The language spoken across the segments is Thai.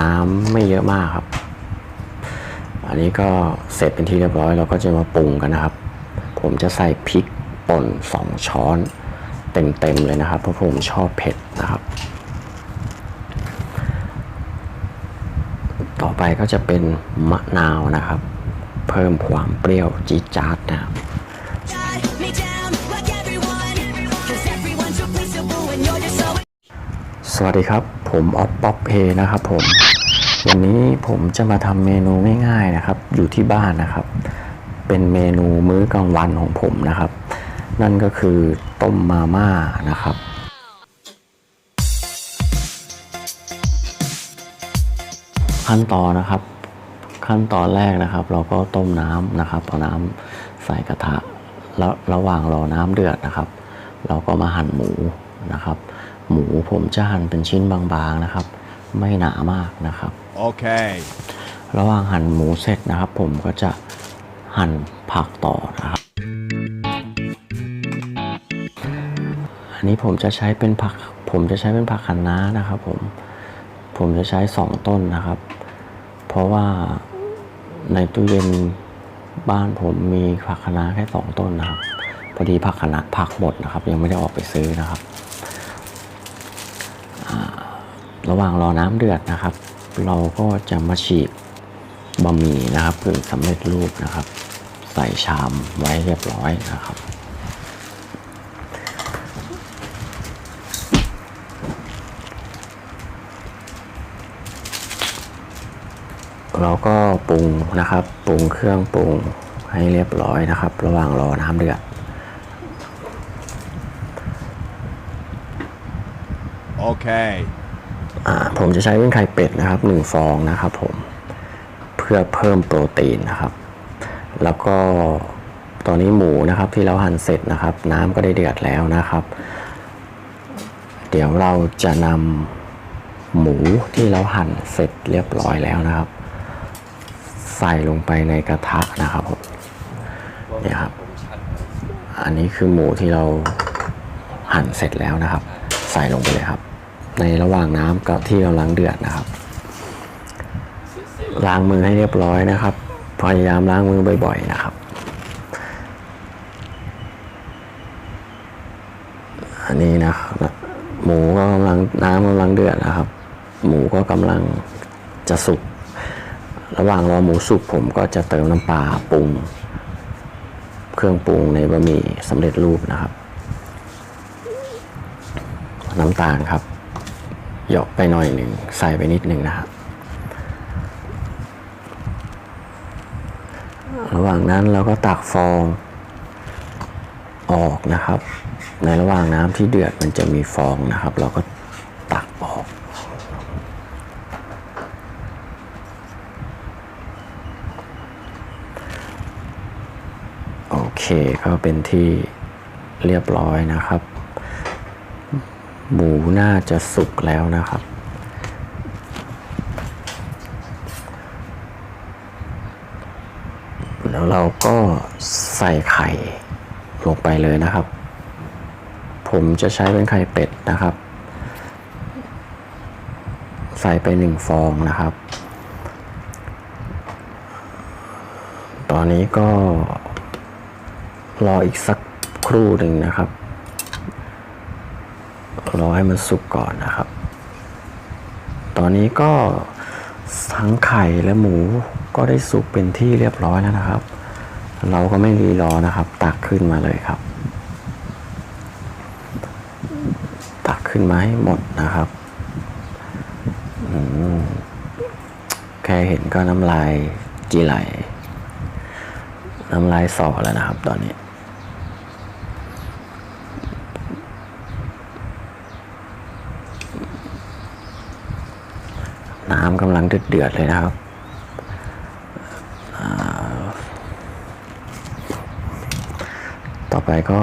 น้ำไม่เยอะมากครับ อันนี้ก็เสร็จเป็นที่เรียบร้อยเราก็จะมาปรุงกันนะครับ ผมจะใส่พริกป่นสองช้อนเต็มๆเลยนะครับ เพราะผมชอบเผ็ดนะครับ ต่อไปก็จะเป็นมะนาวนะครับ เพิ่มความเปรี้ยวจี๊ดจ๊าดนะครับ วัสดีครับ ผมออฟป๊อปเพนะครับผม วันนี้ผมจะมาทำเมนูง่ายๆนะครับ อยู่ที่บ้านนะครับ เป็นเมนูมื้อกลางวันของผมนะครับ นั่นก็คือต้มมาม่านะครับ ขั้นตอนนะครับ ขั้นตอนแรกนะครับ เราก็ต้มน้ำนะครับเอาน้ำใส่กระทะแล้วระหว่างรอน้ำเดือดนะครับ เราก็มาหั่นหมูนะครับ หมูผมจะหั่นเป็นชิ้นบางๆนะครับ ไม่หนามากนะครับ Okay. ระหว่างหั่นหมูเสร็จนะครับ ผมก็จะหั่นผักต่อนะครับ อันนี้ผมจะใช้เป็นผัก ผมจะใช้เป็นผักคะน้านะครับ ผมผมจะใช้สองต้นนะครับ เพราะว่าในตู้เย็นบ้านผมมีผักคะน้าแค่สองต้นนะครับพอดีผักคะน้าผักหมดนะครับ ยังไม่ได้ออกไปซื้อนะครับอ่า ระหว่างรอน้ำเดือดนะครับ เราก็จะมาฉีกบะหมี่นะครับกึ่งสำเร็จรูปนะครับ ใส่ชามไว้เรียบร้อยนะครับเราก็ปรุงนะครับ ปรุงเครื่องปรุงให้เรียบร้อยนะครับ ระหว่างรอน้ำเดือด Okay. อ่า ผมจะใช้เป็นไข่เป็ดนะครับหนึ่งฟองนะครับผมเพื่อเพิ่มโปรตีนนะครับ แล้วก็ตอนนี้หมูนะครับที่เราหั่นเสร็จนะครับ น้ำก็ได้เดือดแล้วนะครับ เดี๋ยวเราจะนำหมูที่เราหั่นเสร็จเรียบร้อยแล้วนะครับ ใส่ลงไปในกระทะนะครับผมเนี่ยครับ อันนี้คือหมูที่เราหั่นเสร็จแล้วนะครับ ใส่ลงไปเลยครับ ในระหว่างน้ำกับที่กำลังเดือดนะครับ ล้างมือให้เรียบร้อยนะครับ พยายามล้างมือบ่อย ๆ นะครับ อันนี้นะครับหมูก็กำลังน้ำกำลังเดือดนะครับ หมูก็กำลังจะสุก ระหว่างรอหมูสุกผมก็จะเติมน้ำปลาปรุง เครื่องปรุงในบะหมี่สำเร็จรูปนะครับ น้ำตาลครับ หยอกไปหน่อยหนึ่งใส่ไปนิดหนึ่งนะครับ ระหว่างนั้นเราก็ตักฟองออกนะครับ ในระหว่างน้ำที่เดือดมันจะมีฟองนะครับ เราก็ตักออกโอเคก็เป็นที่เรียบร้อยนะครับ หมูน่าจะสุกแล้วนะครับ แล้วเราก็ใส่ไข่ลงไปเลยนะครับ ผมจะใช้เป็นไข่เป็ดนะครับ ใส่ไปหนึ่งฟองนะครับ ตอนนี้ก็รออีกสักครู่หนึ่งนะครับ รอให้มันสุกก่อนนะครับ ตอนนี้ก็ทั้งไข่และหมูก็ได้สุกเป็นที่เรียบร้อยแล้วนะครับ เราก็ไม่รีรอนะครับ ตักขึ้นมาเลยครับ ตักขึ้นมาให้หมดนะครับแค่เห็นก็น้ำลายจีไหลน้ำลายสอแล้วนะครับ ตอนนี้ น้ำกำลัง เดือดๆเลยนะครับต่อไปก็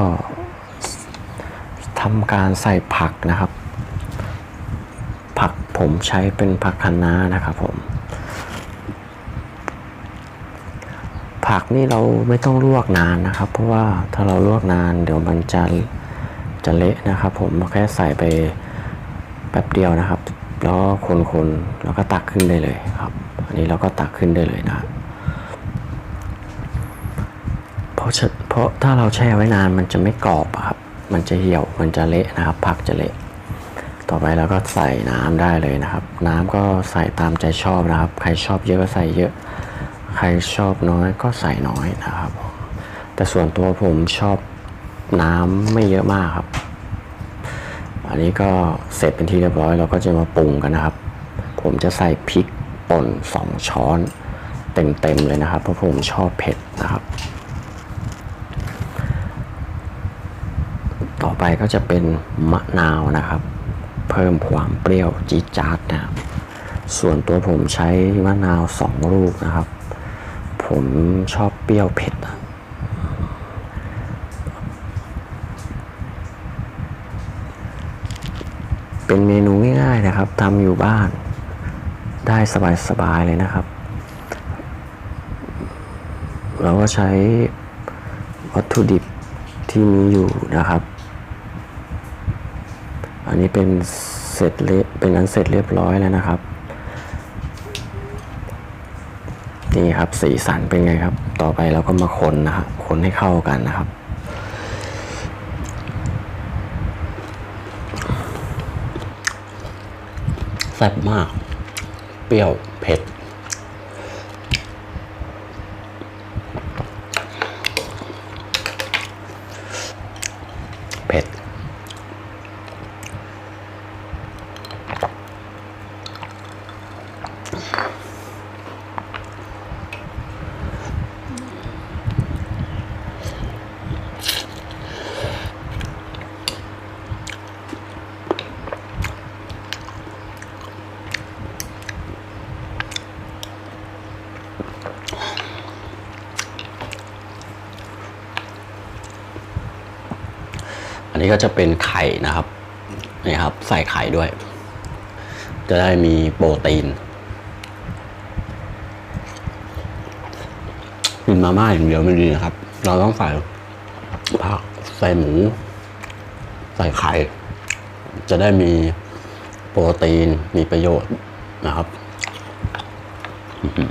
ทำการใส่ผักนะครับ ผักผมใช้เป็นผักคะน้านะครับผม ผักนี่เราไม่ต้องลวกนานนะครับ เพราะว่าถ้าเราลวกนานเดี๋ยวมันจะจะเละนะครับ ผมแค่ใส่ไปแป๊บเดียวนะครับ แล้วก็คนๆแล้วก็ตักขึ้นได้เลยครับ อันนี้เราก็ตักขึ้นได้เลยนะเพราะฉะเพราะถ้าเราแช่ไว้นานมันจะไม่กรอบครับ มันจะเหี่ยวมันจะเละนะครับผักจะเละต่อไปเราก็ใส่น้ำได้เลยนะครับ น้ำก็ใส่ตามใจชอบนะครับ ใครชอบเยอะก็ใส่เยอะ ใครชอบน้อยก็ใส่น้อยนะครับ แต่ส่วนตัวผมชอบน้ำไม่เยอะมากครับ อันนี้ก็เสร็จเป็นที่เรียบร้อยเราก็จะมาปรุงกันนะครับ ผมจะใส่พริกป่นสองช้อนเต็มๆเลยนะครับ เพราะผมชอบเผ็ดนะครับ ต่อไปก็จะเป็นมะนาวนะครับ เพิ่มความเปรี้ยวจี๊ดจ๊าดนะครับส่วนตัวผมใช้มะนาวสองลูกนะครับ ผมชอบเปรี้ยวเผ็ดอะ เป็นเมนูง่ายๆนะครับทำอยู่บ้าน ได้สบายๆเลยนะครับ เราก็ใช้วัตถุดิบที่มีอยู่นะครับ อันนี้เป็นเสร็จเรียเป็นอันเสร็จเรียบร้อยแล้วนะครับนี่ครับสีสันเป็นไงครับ ต่อไปเราก็มาคนนะครับคนให้เข้ากันนะครับ แซ่บมาก เปรี้ยวเผ็ด อั นนี้ก็จะเป็นไข่นะครับนี่ครับ ใส่ไข่ด้วย จะได้มีโปรตีนกินมาม่าอย่างเดียวไม่ดีนะครับ เราต้องใส่ผักใส่หมู ใส่ไข่ จะได้มีโปรตีนมีประโยชน์นะครับอื้อหื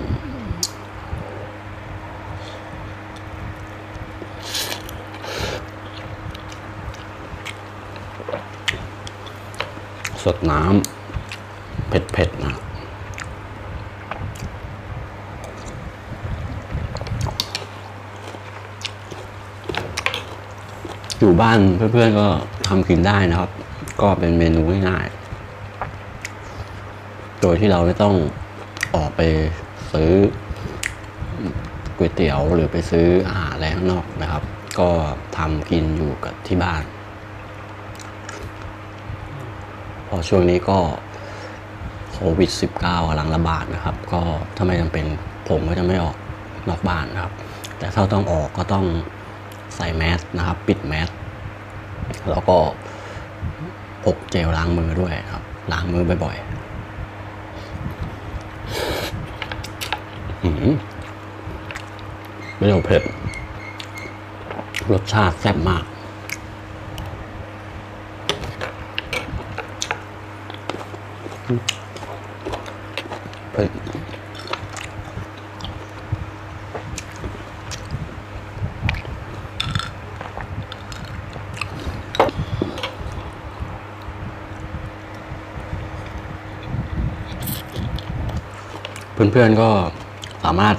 อเสดน้ำ เผ็ดๆนะอยู่บ้านเพื่อนๆก็ทำกินได้นะครับ ก็เป็นเมนูง่ายๆ โดยที่เราไม่ต้องออกไปซื้อก๋วยเตี๋ยวหรือไปซื้ออาหารอะไรข้างนอกนะครับ ก็ทำกินอยู่กับที่บ้าน พอช่วงนี้ก็โควิด -19 กำลังระบาดนะครับ ก็ถ้าไม่จำเป็นผมก็จะไม่ออกนอกบ้านนะครับ แต่ถ้าต้องออกก็ต้องใส่แมสนะครับ ปิดแมสแล้วก็พกเจลล้างมือด้วยครับ ล้างมือบ่อยๆหืมเปรี้ยวเผ็ดรสชาติแซ่บมาก เผ็ดเพื่อนๆก็สามารถ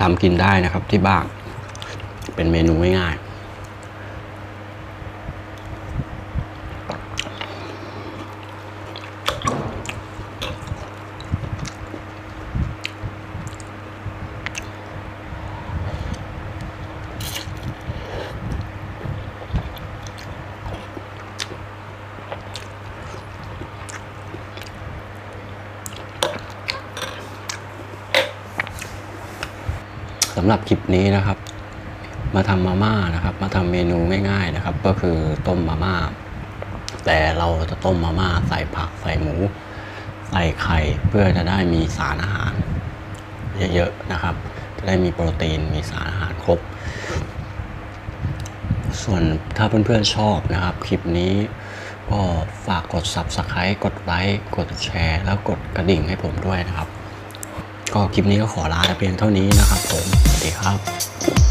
ทำกินได้นะครับที่บ้านเป็นเมนูง่ายๆำหรับคลิปนี้นะครับ มาทำมาม่านะครับ มาทำเมนูง่ายๆนะครับ ก็คือต้มมาม่า แต่เราจะต้มมาม่าใส่ผักใส่หมู ใส่ไข่เพื่อจะได้มีสารอาหาร เยอะๆนะครับ จะได้มีโปรตีนมีสารอาหารครบ ส่วนถ้าเพื่อนๆชอบนะครับ คลิปนี้ก็ฝากกด Subscribe กดไลค์กดแชร์ แล้วกดกระดิ่งให้ผมด้วยนะครับ ก็คลิปนี้ก็ขอลาแต่เพียงเท่านี้นะครับผม สวัสดีครับ